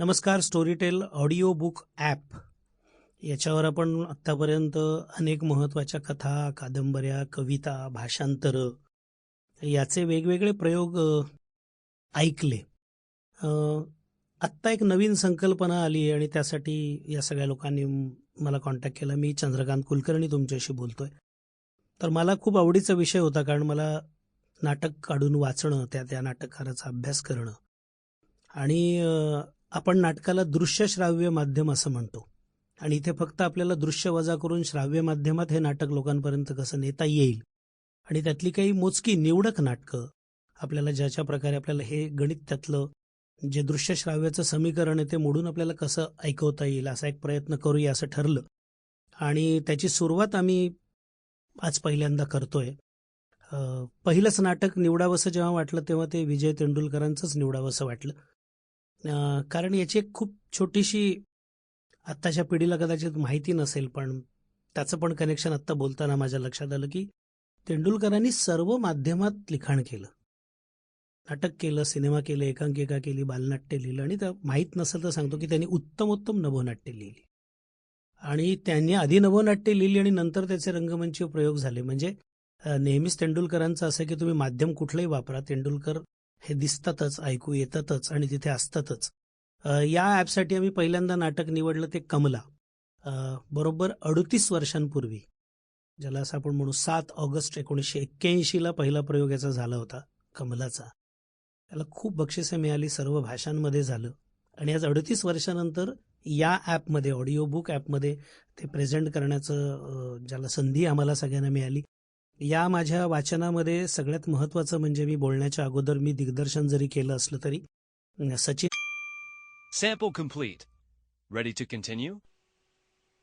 नमस्कार Storytel audio book app याच्यावर आपण आत्तापर्यंत अनेक महत्त्वाच्या कथा कादंबऱ्या कविता भाषांतरं याचे वेगवेगळे प्रयोग ऐकले. आत्ता एक नवीन संकल्पना आली आणि त्यासाठी या सगळ्या लोकांनी मला कॉन्टॅक्ट केला. मी चंद्रकांत कुलकर्णी तुमच्याशी बोलतोय. तर मला खूप आवडीचा विषय होता कारण मला नाटक काढून वाचणं त्या त्या नाटककाराचा अभ्यास करणं आणि आपण नाटकाला दृश्य श्राव्य माध्यम असं म्हणतो. आणि इथे फक्त आपल्याला दृश्य वजा करून श्राव्य माध्यमात हे नाटक लोकांपर्यंत कसं नेता येईल आणि त्यातली काही मोजकी निवडक नाटकं आपल्याला ज्याच्या प्रकारे आपल्याला हे गणित त्यातलं जे दृश्य श्राव्याचं समीकरण आहे ते मोडून आपल्याला कसं ऐकवता येईल असा एक प्रयत्न करूया असं ठरलं. आणि त्याची सुरुवात आम्ही आज पहिल्यांदा करतोय. पहिलंच नाटक निवडावंसं जेव्हा वाटलं तेव्हा ते विजय तेंडुलकरांचंच निवडावंसं वाटलं. कारण याची एक खूप छोटीशी आत्ताच्या पिढीला कदाचित माहिती नसेल पण त्याचं पण कनेक्शन आत्ता बोलताना माझ्या लक्षात आलं की तेंडुलकरांनी सर्व माध्यमात लिखाण केलं. नाटक केलं सिनेमा केलं एकांकिका केली बालनाट्य लिहिलं आणि त्या माहीत नसेल तर सांगतो की त्यांनी उत्तमोत्तम नभोनाट्य लिहिली. आणि त्यांनी आधी नभोनाट्य लिहिली आणि नंतर त्याचे रंगमंच प्रयोग झाले. म्हणजे नेहमीच तेंडुलकरांचं असं की तुम्ही माध्यम कुठलंही वापरा. तेंडुलकर हे दिसतातच ऐकू येतातच आणि तिथे असतातच. या ॲपसाठी आम्ही पहिल्यांदा नाटक निवडलं ते कमला. बरोबर अडतीस वर्षांपूर्वी ज्याला असं आपण म्हणू सात ऑगस्ट एकोणीसशे एक्क्याऐंशीला पहिला प्रयोग याचा झाला होता कमलाचा. त्याला खूप बक्षिसे मिळाली सर्व भाषांमध्ये झालं. आणि आज अडतीस वर्षानंतर या ॲपमध्ये ऑडिओ बुक ॲपमध्ये ते प्रेझेंट करण्याचं ज्याला संधी आम्हाला सगळ्यांना मिळाली. या माझ्या वाचनामध्ये सगळ्यात महत्त्वाचं म्हणजे मी बोलण्याच्या अगोदर मी दिग्दर्शन जरी केलं असलं तरी Sachin sample complete ready to continue